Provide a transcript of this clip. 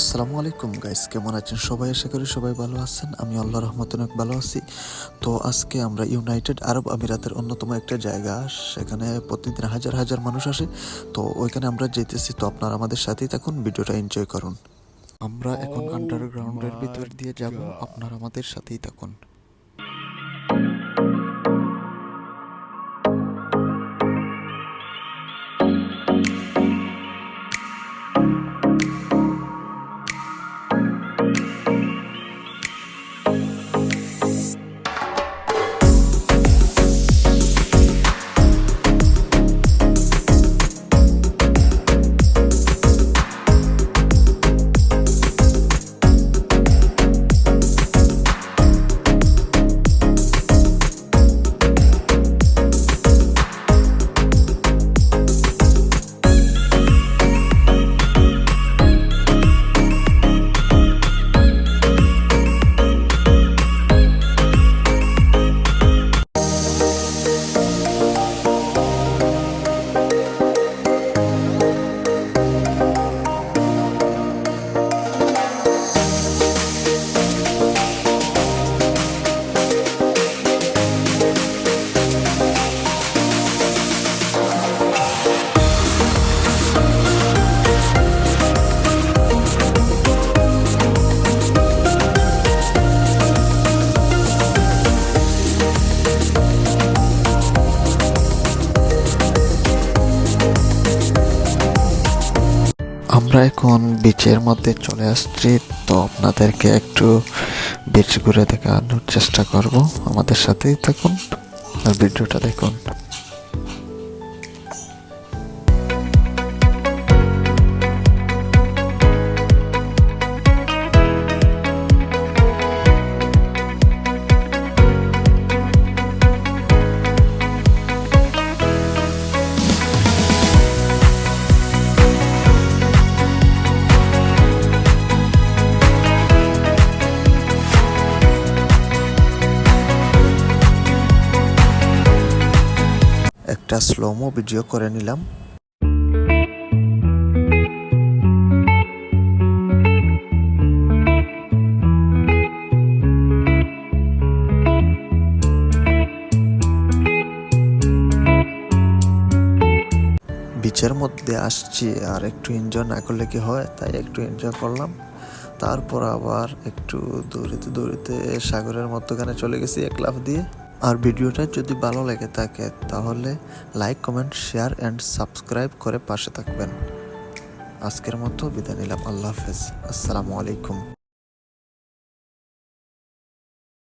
আসসালামু আলাইকুম গাইস কেমন আছেন সবাই? আশা করি সবাই ভালো আছেন। আমি আল্লাহ রহমত অনেক ভালো আছি। তো আজকে আমরা ইউনাইটেড আরব আমিরাতের অন্যতম একটা জায়গা সেখানে প্রতিদিন হাজার হাজার মানুষ আসে। তো ওইখানে আমরা যেতেছি। তো আপনারা আমাদের সাথেই থাকুন ভিডিওটা এনজয় করুন। আমরা এখন Oh আন্ডারগ্রাউন্ডের my ভিতর দিয়ে যাব। আপনারা আমাদের সাথেই থাকুন। আমরা এখন বিচের মধ্যে চলে আসছি, তো আপনাদেরকে একটু বিচ ঘুরে দেখানোর চেষ্টা করব। আমাদের সাথেই থাকুন আর ভিডিওটা দেখুন। একটা স্লোমো ভিডিও করে নিলাম। বিচের মধ্যে আসছি আর একটু এনজয় না করলে কি হয়? তাই একটু এনজয় করলাম। তারপর আবার একটু দৌড়িতে দৌড়িতে সাগরের মধ্যখানে চলে গেছি এক লাফ দিয়ে। আর ভিডিওটা যদি ভালো লেগে থাকে, তাহলে like comment share and subscribe করে পাশে থাকবেন। আজকের মতো বিদায় নিলাম। আল্লাহ হাফেজ। আসসালামু আলাইকুম।